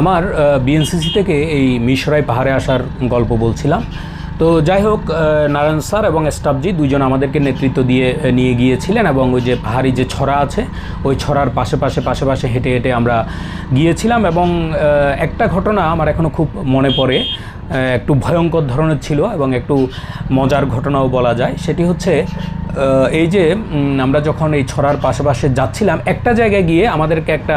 আমার বিএনসিসি থেকে এই মিশরাই পাহাড়ে আসার গল্প বলছিলাম। তো যাই হোক নারায়ণ স্যার এবং স্টাফজি দুইজন আমাদেরকে নেতৃত্ব দিয়ে নিয়ে গিয়েছিলেন এবং ওই যে পাহাড়ি যে ছড়া আছে, ওই ছড়ার পাশে পাশে পাশে পাশে হেঁটে হেঁটে আমরা গিয়েছিলাম এবং একটা ঘটনা আমার এখনও খুব মনে পড়ে একটু ভয়ঙ্কর ধরনের ছিল এবং একটু মজার ঘটনাও বলা যায়। সেটি হচ্ছে এই যে আমরা যখন এই ছড়ার পাশে পাশে যাচ্ছিলাম, একটা জায়গায় গিয়ে আমাদেরকে একটা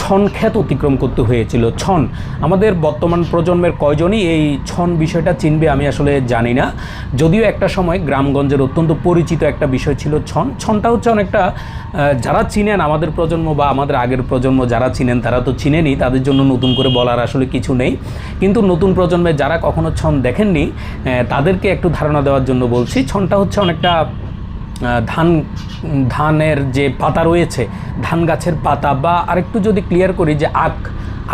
ছন খ্যাত অতিক্রম করতে হয়েছিল। ছন, আমাদের বর্তমান প্রজন্মের কয়জনই এই ছন বিষয়টা চিনবে আমি আসলে জানি না। যদিও একটা সময় গ্রামগঞ্জের অত্যন্ত পরিচিত একটা বিষয় ছিল ছন। ছনটা হচ্ছে অনেকটা যারা চিনেন আমাদের প্রজন্ম বা আমাদের আগের প্রজন্ম যারা চিনেন, তারা তো চিনেনি, তাদের জন্য নতুন করে বলার আসলে কিছু নেই। কিন্তু নতুন প্রজন্মে যারা কখনো ছন দেখেননি তাদেরকে একটু ধারণা দেওয়ার জন্য বলছি। ছনটা হচ্ছে অনেকটা ধান, ধানের যে পাতা রয়েছে, ধান গাছের পাতা বা আরেকটু যদি ক্লিয়ার করি যে আখ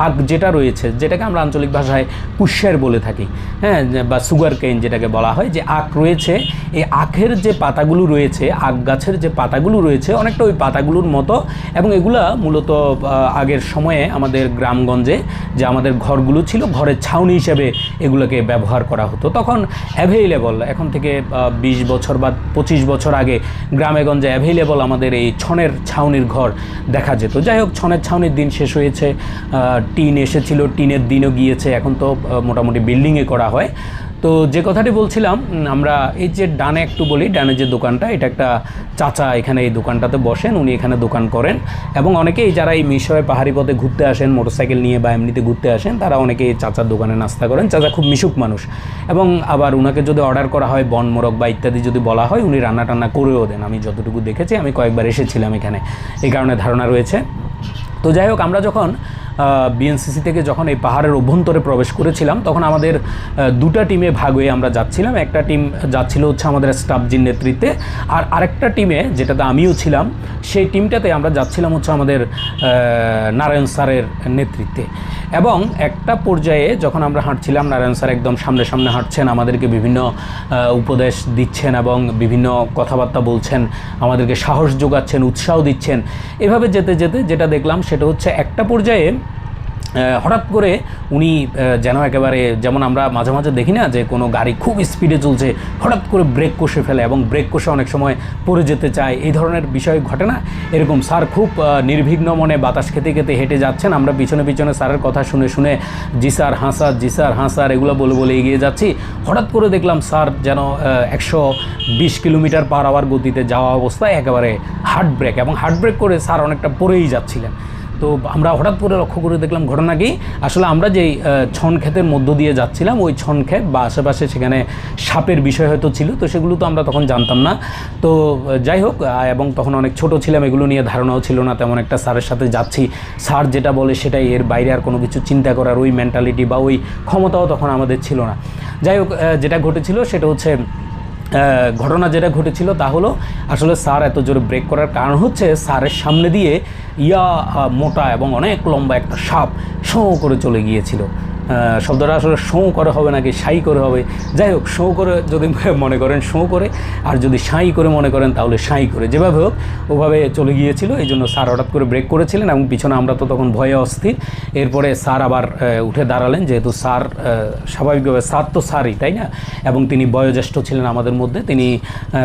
আখ যেটা রয়েছে, যেটাকে আমরা আঞ্চলিক ভাষায় কুশ্যার বলে থাকি হ্যাঁ বা সুগার কেন যেটাকে বলা হয়, যে আখ রয়েছে, এই আখের যে পাতাগুলো রয়েছে, আখ গাছের যে পাতাগুলো রয়েছে, অনেকটা ওই পাতাগুলোর মতো, এবং এগুলা মূলত আগের সময়ে আমাদের গ্রামগঞ্জে যে আমাদের ঘরগুলো ছিল, ঘরের ছাউনি হিসেবে এগুলোকে ব্যবহার করা হতো। তখন অ্যাভেইলেবল এখন থেকে বিশ বছর বা পঁচিশ বছর আগে গ্রামে গঞ্জে অ্যাভেইলেবল আমাদের এই ছনের ছাউনির ঘর দেখা যেত। যাই হোক, ছনের ছাউনির দিন শেষ হয়েছে টিন এসেছিল, টিনের দিনও গিয়েছে, এখন তো মোটামুটি বিল্ডিংয়ে করা হয়। তো যে কথাটি বলছিলাম আমরা এই যে ডানে একটু বলি, ডানে যে দোকানটা, এটা একটা চাচা এখানে এই দোকানটাতে বসেন, উনি এখানে দোকান করেন। এবং অনেকেই যারা এই মিশরে পাহাড়ি পথে ঘুরতে আসেন, মোটরসাইকেল নিয়ে বা এমনিতে ঘুরতে আসেন, তারা অনেকে এই চাচার দোকানে নাস্তা করেন। চাচা খুব মিশুক মানুষ। এবং আবার উনাকে যদি অর্ডার করা হয়, বন, মোরগ বা ইত্যাদি যদি বলা হয়, উনি রান্না টান্না করেও দেন। আমি যতটুকু দেখেছি, আমি কয়েকবার এসেছিলাম এখানে। এই কারণে ধারণা রয়েছে। তো যাই হোক, আমরা যখন বিএনসিসি থেকে যখন এই পাহাড়ের অভ্যন্তরে প্রবেশ করেছিলাম, তখন আমাদের দুটা টিমে ভাগ হয়ে আমরা যাচ্ছিলাম। একটা টিম যাচ্ছিল হচ্ছে আমাদের স্টাফজির নেতৃত্বে, আর আরেকটা টিমে, যেটাতে আমিও ছিলাম, সেই টিমটাতে আমরা যাচ্ছিলাম হচ্ছে আমাদের নারায়ণ স্যারের নেতৃত্বে। এবং একটা পর্যায়ে যখন আমরা হাঁটছিলাম, নারায়ণ স্যার একদম সামনে সামনে হাঁটছেন, আমাদেরকে বিভিন্ন উপদেশ দিচ্ছেন এবং বিভিন্ন কথাবার্তা বলছেন, আমাদেরকে সাহস যোগাচ্ছেন, উৎসাহ দিচ্ছেন। এভাবে যেতে যেতে যেটা দেখলাম সেটা হচ্ছে একটা পর্যায়ে হঠাৎ করে উনি যেন একেবারে, যেমন আমরা মাঝে মাঝে দেখি না যে কোনো গাড়ি খুব স্পিডে চলছে, হঠাৎ করে ব্রেক কষে ফেলে এবং ব্রেক কষে অনেক সময় পড়ে যেতে চায়, এই ধরনের বিষয় ঘটে না? এরকম স্যার খুব নির্বিঘ্ন মনে বাতাস খেতে খেতে হেঁটে যাচ্ছেন। আমরা পিছনে পিছনে স্যারের কথা শুনে শুনে, জি স্যার হাঁ স্যার, জি স্যার হাঁ স্যার, এগুলো বলে বলে এগিয়ে যাচ্ছি। হঠাৎ করে দেখলাম স্যার যেন একশো বিশ কিলোমিটার পার আওয়ার গতিতে যাওয়া অবস্থায় একেবারে হার্ট ব্রেক এবং হার্ট ব্রেক করে স্যার অনেকটা পড়েই যাচ্ছিলেন। তো আমরা হঠাৎ করে লক্ষ্য করে দেখলাম ঘটনা কি? আসলে আমরা যেই আহ, ছন ক্ষেতের মধ্য দিয়ে যাচ্ছিলাম ওই ছন ক্ষেত বা আশেপাশে সেখানে সাপের বিষয় হয়তো ছিল তো সেগুলো তো আমরা তখন জানতাম না। তো যাই হোক এবং তখন অনেক ছোট ছিলাম এগুলো নিয়ে ধারণাও ছিল না তেমন একটা স্যারের সাথে যাচ্ছি। স্যার যেটা বলে সেটাই এর বাইরে আর কোনো কিছু চিন্তা করার ওই মেন্টালিটি বা ওই ক্ষমতাও তখন আমাদের ছিল না। যাই হোক যেটা ঘটেছিল সেটা হচ্ছে ঘটনা যেটা ঘটেছিল তা হলো, আসলে স্যার এত জোরে ব্রেক করার কারণ হচ্ছে স্যারের সামনে দিয়ে ইয়া মোটা এবং অনেক লম্বা একটা সাপ সহ করে চলে গিয়েছিল। শব্দটা আসলে শো করে হবে নাকি সাই করে হবে? যাই হোক, শো করে যদি মনে করেন শো করে, আর যদি সাই করে মনে করেন তাহলে সাই করে। যেভাবে হোক, ওভাবে চলে গিয়েছিল, এই জন্য স্যার হঠাৎ করে ব্রেক করেছিলেন এবং পিছনে আমরা তো তখন ভয়ে অস্থির। এরপরে স্যার আবার উঠে দাঁড়ালেন, যেহেতু স্যার স্বাভাবিকভাবে স্যার তো স্যারই, তাই না? এবং তিনি বয়োজ্যেষ্ঠ ছিলেন আমাদের মধ্যে। তিনি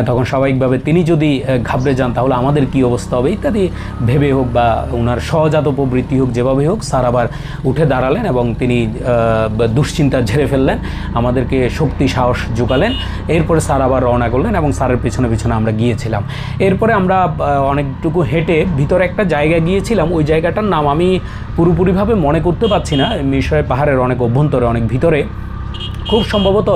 তখন স্বাভাবিকভাবে তিনি যদি ঘাবড়ে যান, তাহলে আমাদের কি অবস্থা হবে? ইত্যাদি ভেবে হোক বা ওনার সহজাত প্রবৃত্তি হোক, যেভাবে হোক, স্যার আবার উঠে দাঁড়ালেন এবং তিনি দুশ্চিন্তা ঝেড়ে ফেললেন, আমাদেরকে শক্তি, সাহস জোগালেন এরপরে স্যার আবার রওনা করলেন এবং স্যারের পিছনে পিছনে আমরা গিয়েছিলাম। এরপরে আমরা অনেকটুকু হেঁটে ভিতরে একটা জায়গা গিয়েছিলাম। ওই জায়গাটার নাম আমি পুরোপুরিভাবে মনে করতে পারছি না। মিশরের পাহাড়ের অনেক অভ্যন্তরে, অনেক ভিতরে। খুব সম্ভবত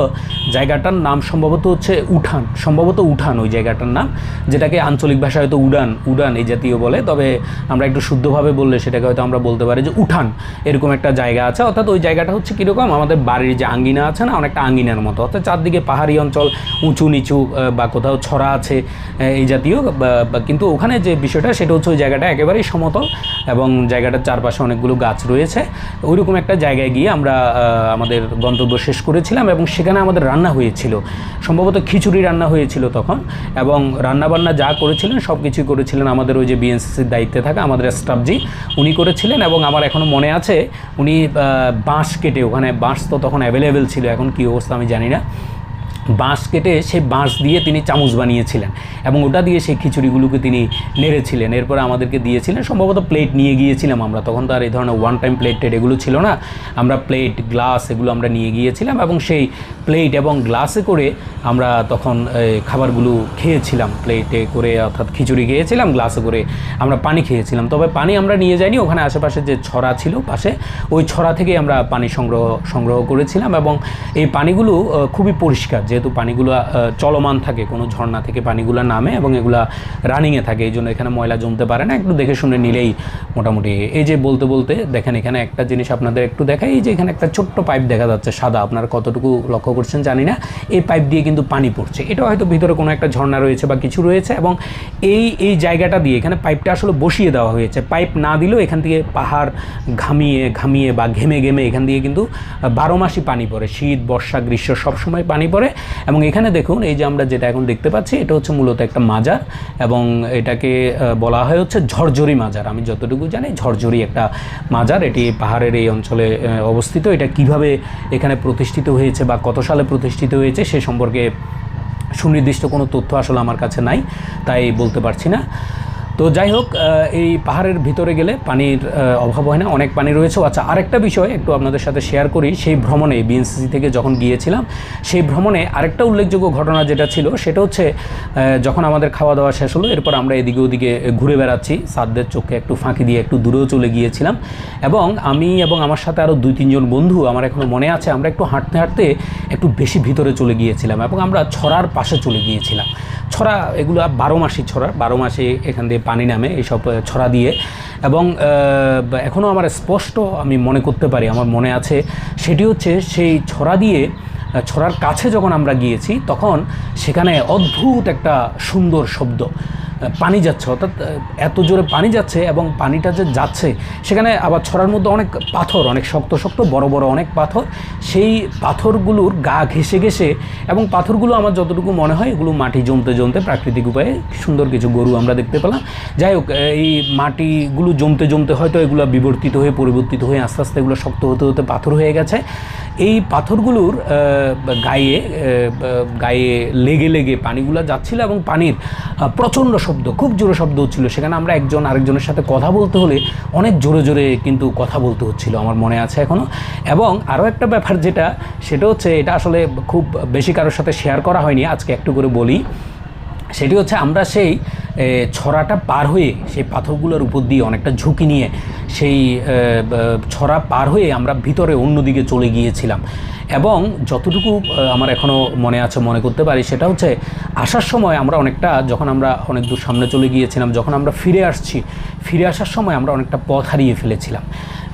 জায়গাটার নাম সম্ভবত হচ্ছে উঠান, সম্ভবত উঠান ওই জায়গাটার নাম, যেটাকে আঞ্চলিক ভাষায় হয়তো উড়ান উড়ান এই জাতীয় বলে, তবে আমরা একটু শুদ্ধভাবে বললে সেটাকে হয়তো আমরা বলতে পারি যে উঠান, এরকম একটা জায়গা আছে। অর্থাৎ ওই জায়গাটা হচ্ছে কীরকম? আমাদের বাড়ির যে আঙ্গিনা আছে না, অনেকটা আঙ্গিনার মতো। অর্থাৎ চারদিকে পাহাড়ি অঞ্চল, উঁচু নিচু বা কোথাও ছড়া আছে এই জাতীয় কিন্তু ওখানে যে বিষয়টা, সেটা হচ্ছে ওই জায়গাটা একেবারেই সমতল এবং জায়গাটার চারপাশে অনেকগুলো গাছ রয়েছে। ওইরকম একটা জায়গায় গিয়ে আমরা আমাদের গন্তব্য শেষ করেছি। করেছিলাম এবং সেখানে আমাদের রান্না হয়েছিল। সম্ভবত খিচুড়ি রান্না হয়েছিল তখন এবং রান্নাবান্না যা করেছিলেন সব কিছুই করেছিলেন আমাদের ওই যে বিএনসিসির দায়িত্বে থাকা আমাদের স্টাফজি, উনি করেছিলেন এবং আমার এখনও মনে আছে উনি বাঁশ কেটে, ওখানে বাঁশ তো তখন অ্যাভেলেবেল ছিল, এখন কী অবস্থা আমি জানি না। বাঁশ কেটে সেই বাঁশ দিয়ে তিনি চামচ বানিয়েছিলেন এবং ওটা দিয়ে সেই খিচুড়িগুলোকে তিনি নেড়েছিলেন। এরপরে আমাদেরকে দিয়েছিলেন, সম্ভবত প্লেট নিয়ে গিয়েছিলাম আমরা। তখন তো আর এই ধরনের ওয়ান টাইম প্লেট টেট এগুলো ছিল না। আমরা প্লেট গ্লাস এগুলো আমরা নিয়ে গিয়েছিলাম এবং সেই প্লেট এবং গ্লাসে করে আমরা তখন খাবারগুলো খেয়েছিলাম। প্লেটে করে অর্থাৎ খিচুড়ি খেয়েছিলাম গ্লাসে করে আমরা পানি খেয়েছিলাম। তবে পানি আমরা নিয়ে যাইনি, ওখানে আশেপাশে যে ছড়া ছিল পাশে, ওই ছড়া থেকে আমরা পানি সংগ্রহ সংগ্রহ করেছিলাম এবং এই পানিগুলো খুবই পরিষ্কার। যেহেতু পানিগুলো চলমান থাকে, কোনো ঝর্ণা থেকে পানিগুলো নামে এবং এগুলা রানিংয়ে থাকে এই জন্য এখানে ময়লা জমতে পারে না। একটু দেখে শুনে নিলেই মোটামুটি। এই যে বলতে বলতে, দেখেন এখানে একটা জিনিস আপনাদের একটু দেখাই, এই যে এখানে একটা ছোট্ট পাইপ দেখা যাচ্ছে সাদা, আপনারা কতটুকু লক্ষ্য করছেন জানি না। এই পাইপ দিয়ে কিন্তু পানি পড়ছে। এটা হয়তো ভিতরে কোনো একটা ঝর্ণা রয়েছে বা কিছু রয়েছে এবং এই এই জায়গাটা দিয়ে এখানে পাইপটা আসলে বসিয়ে দেওয়া হয়েছে। পাইপ না দিলেও এখান থেকে পাহাড় ঘামিয়ে ঘামিয়ে বা ঘেমে ঘেমে এখান দিয়ে কিন্তু বারো মাসই পানি পড়ে। শীত, বর্ষা, গ্রীষ্ম সব সময় পানি পড়ে। এবং এখানে দেখুন, এই যে আমরা যেটা এখন দেখতে পাচ্ছি, এটা হচ্ছে মূলত একটা মাজার এবং এটাকে বলা হয় হচ্ছে ঝরঝরি মাজার। আমি যতটুকু জানি, ঝরঝরি একটা মাজার। এটি পাহাড়ের এই অঞ্চলে অবস্থিত। এটা কীভাবে এখানে প্রতিষ্ঠিত হয়েছে বা কত সালে প্রতিষ্ঠিত হয়েছে, সে সম্পর্কে সুনির্দিষ্ট কোনো তথ্য আসলে আমার কাছে নাই, তাই বলতে পারছি না। তো যাই হোক এই পাহাড়ের ভিতরে গেলে পানির অভাব হয় না, অনেক পানি রয়েছে। আচ্ছা আরেকটা বিষয় একটু আপনাদের সাথে শেয়ার করি, সেই ভ্রমণে বিএনসিসি থেকে যখন গিয়েছিলাম, সেই ভ্রমণে আরেকটা উল্লেখযোগ্য ঘটনা যেটা ছিল, সেটা হচ্ছে যখন আমাদের খাওয়া দাওয়া শেষ হলো, এরপর আমরা এদিকে ওদিকে ঘুরে বেড়াচ্ছি। সাদদের চোখে একটু ফাঁকি দিয়ে একটু দূরেও চলে গিয়েছিলাম। এবং আমি এবং আমার সাথে আরও দুই তিনজন বন্ধু, আমার এখনও মনে আছে, আমরা একটু হাঁটতে হাঁটতে একটু বেশি ভিতরে চলে গিয়েছিলাম এবং আমরা ছড়ার পাশে চলে গিয়েছিলাম। ছড়া, এগুলো বারো মাসি ছড়া, বারো মাসে এখান দিয়ে পানি নামে এইসব ছড়া দিয়ে। এবং এখনও আমার স্পষ্ট আমি মনে করতে পারি, আমার মনে আছে, সেটি হচ্ছে সেই ছড়া দিয়ে ছড়ার কাছে যখন আমরা গিয়েছি, তখন সেখানে অদ্ভুত একটা সুন্দর শব্দ। পানি যাচ্ছে, অর্থাৎ এত জোরে পানি যাচ্ছে এবং পানিটা যে যাচ্ছে, সেখানে আবার ছড়ার মধ্যে অনেক পাথর, অনেক শক্ত শক্ত, বড় বড় অনেক পাথর। সেই পাথরগুলোর গা ঘেসে ঘেসে এবং পাথরগুলো আমার যতটুকু মনে হয়, এগুলো মাটি জমতে জমতে প্রাকৃতিক উপায়ে সুন্দর কিছু গরু আমরা দেখতে পেলাম। যাই হোক এই মাটিগুলো জমতে জমতে হয়তো এগুলো বিবর্তিত হয়ে, পরিবর্তিত হয়ে আস্তে আস্তে এগুলো শক্ত হতে হতে পাথর হয়ে গেছে। এই পাথরগুলোর গায়ে গায়ে লেগে লেগে পানিগুলো যাচ্ছিল এবং পানির প্রচণ্ড শব্দ খুব জোরে শব্দ হচ্ছিল। সেখানে আমরা একজন আরেকজনের সাথে কথা বলতে হলে অনেক জোরে জোরে কিন্তু কথা বলতে হচ্ছিল আমার মনে আছে এখনও এবং আরও একটা ব্যাপার যেটা, সেটা হচ্ছে এটা আসলে খুব বেশি কারোর সাথে শেয়ার করা হয়নি, আজকে একটু করে বলি। সেটি হচ্ছে আমরা সেই ছড়াটা পার হয়ে সেই পাথরগুলোর উপর দিয়ে অনেকটা ঝুঁকি নিয়ে সেই ছড়া পার হয়ে আমরা ভিতরে অন্যদিকে চলে গিয়েছিলাম। এবং যতটুকু আমার এখনও মনে আছে, মনে করতে পারি, সেটা হচ্ছে আসার সময় আমরা অনেকটা, যখন আমরা অনেক দূর সামনে চলে গিয়েছিলাম, যখন আমরা ফিরে আসছি, ফিরে আসার সময় আমরা অনেকটা পথ হারিয়ে ফেলেছিলাম।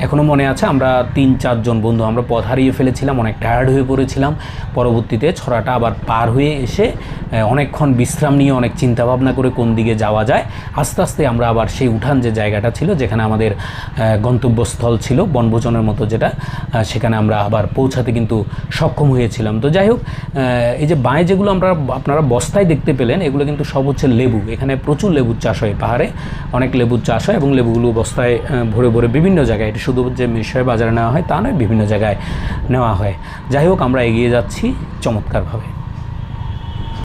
এখনও মনে আছে, আমরা তিন, চারজন বন্ধু আমরা পথ হারিয়ে ফেলেছিলাম, অনেক টায়ার্ড হয়ে পড়েছিলাম। পরবর্তীতে ছড়াটা আবার পার হয়ে এসে অনেকক্ষণ বিশ্রাম নিয়ে অনেক চিন্তা ভাবনা করে কোন দিকে যাওয়া যায়, আস্তে আস্তে আমরা আবার সেই উঠান যে জায়গাটা ছিল, যেখানে আমাদের গন্তব্যস্থল ছিল, বনভোজনের মতো যেটা সেখানে আমরা আবার পৌঁছাতে কিন্তু সক্ষম হয়েছিলাম। তো যাই হোক এই যে বাঁয়ে যেগুলো আমরা, আপনারা বস্তায় দেখতে পেলেন, এগুলো কিন্তু সব হচ্ছে লেবু। এখানে প্রচুর লেবুর চাষ হয় পাহাড়ে, অনেক লেবুর চাষ হয় এবং লেবুগুলো বস্তায় ভরে ভরে বিভিন্ন জায়গায়, এটা শুধু যে মিশরের বাজারে নেওয়া হয় তা নয়, বিভিন্ন জায়গায় নেওয়া হয়। যাই হোক, আমরা এগিয়ে যাচ্ছি চমৎকারভাবে।